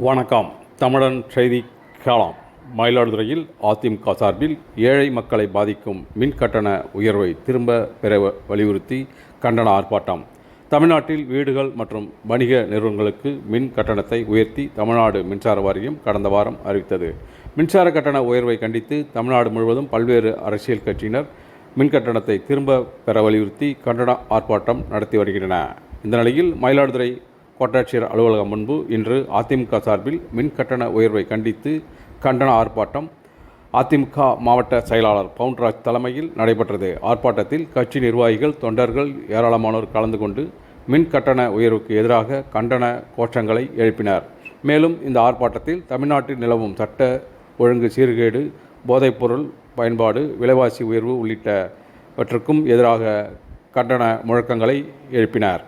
வணக்கம். தமிழன் செய்தி காலம். மயிலாடுதுறையில் அதிமுக சார்பில் ஏழை மக்களை பாதிக்கும் மின் கட்டண உயர்வை திரும்ப பெற வ- வலியுறுத்தி கண்டன ஆர்ப்பாட்டம். தமிழ்நாட்டில் வீடுகள் மற்றும் வணிக நிறுவனங்களுக்கு மின் கட்டணத்தை உயர்த்தி தமிழ்நாடு மின்சார வாரியம் கடந்த வாரம் அறிவித்தது. மின்சார கட்டண உயர்வை கண்டித்து தமிழ்நாடு முழுவதும் பல்வேறு அரசியல் கட்சியினர் மின் கட்டணத்தை திரும்ப பெற வலியுறுத்தி கண்டன ஆர்ப்பாட்டம் நடத்தி வருகின்றன இந்த நிலையில் மயிலாடுதுறை கோட்டாட்சியர் அலுவலகம் முன்பு இன்று அதிமுக சார்பில் மின் கட்டண உயர்வை கண்டித்து கண்டன ஆர்ப்பாட்டம் அதிமுக மாவட்ட செயலாளர் பவுன்ராஜ் தலைமையில் நடைபெற்றது. ஆர்ப்பாட்டத்தில் கட்சி நிர்வாகிகள் தொண்டர்கள் ஏராளமானோர் கலந்து கொண்டு மின் கட்டண உயர்வுக்கு எதிராக கண்டன கோஷங்களை எழுப்பினர். மேலும் இந்த ஆர்ப்பாட்டத்தில் தமிழ்நாட்டில் நிலவும் சட்ட ஒழுங்கு சீர்கேடு போதைப்பொருள் பயன்பாடு விலைவாசி உயர்வு உள்ளிட்டவற்றுக்கும் எதிராக கண்டன முழக்கங்களை எழுப்பினார்.